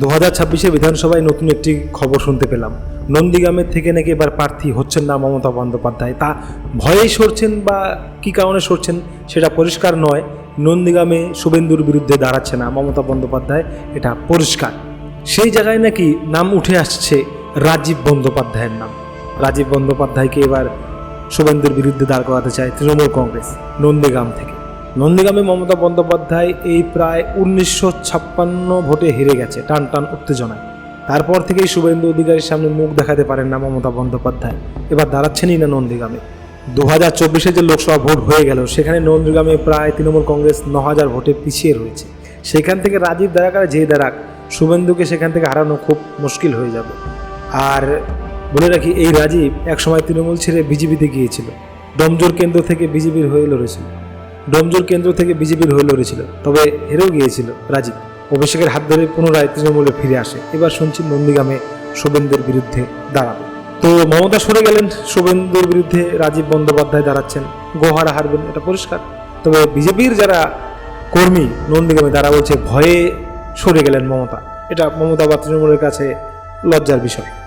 দু হাজার ছাব্বিশে বিধানসভায় নতুন একটি খবর শুনতে পেলাম। নন্দীগ্রামের থেকে নাকি এবার প্রার্থী হচ্ছেন না মমতা বন্দ্যোপাধ্যায়। তা ভয়েই সরছেন বা কী কারণে সরছেন সেটা পরিষ্কার নয়। নন্দীগ্রামে শুভেন্দুর বিরুদ্ধে দাঁড়াচ্ছে না মমতা বন্দ্যোপাধ্যায়, এটা পরিষ্কার। সেই জায়গায় নাকি নাম উঠে আসছে রাজীব বন্দ্যোপাধ্যায়ের নাম। রাজীব বন্দ্যোপাধ্যায়কে এবার শুভেন্দুর বিরুদ্ধে দাঁড় করাতে চায় তৃণমূল কংগ্রেস, নন্দীগ্রাম থেকে। নন্দীগ্রামে মমতা বন্দ্যোপাধ্যায় এই প্রায় উনিশশো ছাপ্পান্ন ভোটে হেরে গেছে, টান টান উত্তেজনায়। তারপর থেকেই শুভেন্দু অধিকারীর সামনে মুখ দেখাতে পারেন না মমতা বন্দ্যোপাধ্যায়। এবার দাঁড়াচ্ছেনই না নন্দীগ্রামে। দু হাজার চব্বিশে যে লোকসভা ভোট হয়ে গেল, সেখানে নন্দীগ্রামে প্রায় তৃণমূল কংগ্রেস ন হাজার ভোটে পিছিয়ে রয়েছে। সেখান থেকে রাজীব দাঁড়াক আর যে দাঁড়াক শুভেন্দুকে সেখান থেকে হারানো খুব মুশকিল হয়ে যাবে। আর বলে রাখি, এই রাজীব একসময় তৃণমূল ছেড়ে বিজেপিতে গিয়েছিল। ডমজোর কেন্দ্র থেকে বিজেপির হয়ে লড়েছিল। ডোমজোর কেন্দ্র থেকে বিজেপির হয়ে লড়েছিল, তবে হেরেও গিয়েছিল রাজীব। অভিষেকের হাত ধরে পুনরায় তৃণমূলে ফিরে আসে। এবার শুনছি নন্দীগ্রামে শুভেন্দুর বিরুদ্ধে দাঁড়াবে। তো মমতা সরে গেলেন, শুভেন্দুর বিরুদ্ধে রাজীব বন্দ্যোপাধ্যায় দাঁড়াচ্ছেন। গোহারা হারবেন, এটা পরিষ্কার। তবে বিজেপির যারা কর্মী নন্দীগ্রামে তারা বলছে ভয়ে সরে গেলেন মমতা। এটা মমতা বা তৃণমূলের কাছে লজ্জার বিষয়।